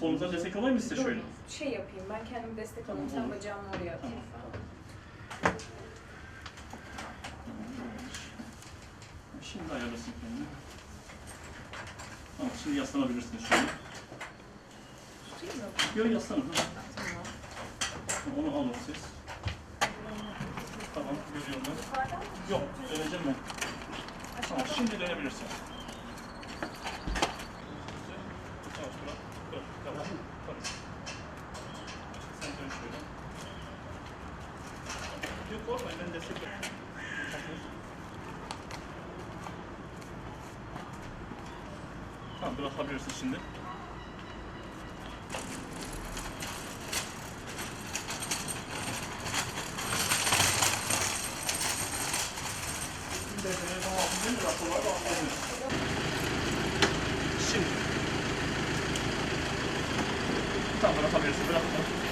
Kolunuzdan destek olayım mı size şöyle? Şey yapayım ben kendim destek alayım. Sen bacağımı oraya atayım. Şimdi ayarlasın kendini. Tamam, şimdi yaslanabilirsiniz şöyle. Yok yaslanın. ha. Tamam. Onu alın siz. Tamam, görüyorum ben. Yok, döneceğim ben. Tamam, şimdi dönebilirsin. Yavaş bırak. Dur, tamam. Tamam. Sen dön şöyle. Yok korkmayın, ben destek. Tamam, bırakabilirsin şimdi. Şimdi. Tamam bırakabilirsin,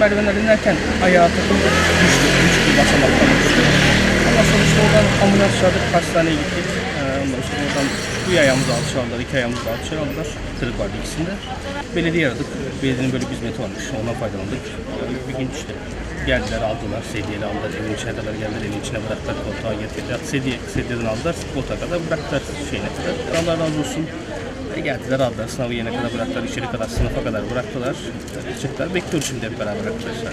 Merdivenler inerken ayağa takıldı, düştü, düştü basamaktan sonra işte oradan ambulans çağırdık, hastaneye gittik. Ee, ondan sonra oradan bir ayağımızı alçaldılar, iki ayağımızı alçaldılar. Kırık vardı ikisinde. Belediye aradık, belediyenin böyle bir hizmeti varmış, ondan faydalandık. Yani bir gün işte geldiler, aldılar, sedyeyle aldılar, evin içine kadar geldiler, evin içine bıraktılar, koltuğa getirdiler. Sedye, sedyeden aldılar, koltuğa kadar bıraktılar şeyine kadar. Allah razı olsun. E geldiler aldılar sınavı yene kadar bıraktılar içeri kadar sınıfa kadar bıraktılar çıktılar bekliyoruz şimdi hep beraber arkadaşlar.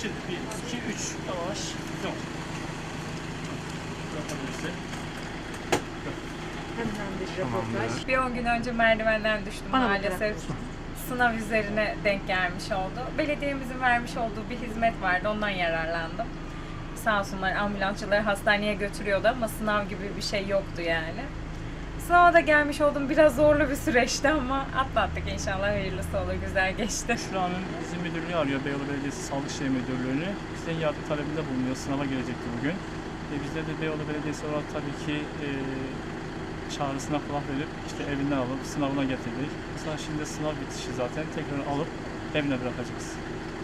Şimdi bir, iki, üç. Yavaş. Yok. Bırakabilirsin. Bir 10 gün önce merdivenden düştüm maalesef. Sınav üzerine denk gelmiş oldu. Belediyemizin vermiş olduğu bir hizmet vardı. Ondan yararlandım. Sağ olsunlar ambulansçıları hastaneye götürüyordu ama sınav gibi bir şey yoktu yani. Sınava da gelmiş oldum. Biraz zorlu bir süreçti ama atlattık inşallah hayırlısı olur. Güzel geçti. Şu an bizim müdürlüğü arıyor Beyoğlu Belediyesi Sağlık İşleri Müdürlüğü'nü. Bizden yardım talebinde bulunuyor. Sınava girecekti bugün. E, bizler de Beyoğlu Belediyesi olarak tabii ki e, çağrısına kulak verip işte evinden alıp sınavına getirdik. Mesela şimdi sınav bitişi zaten tekrar alıp evine bırakacağız.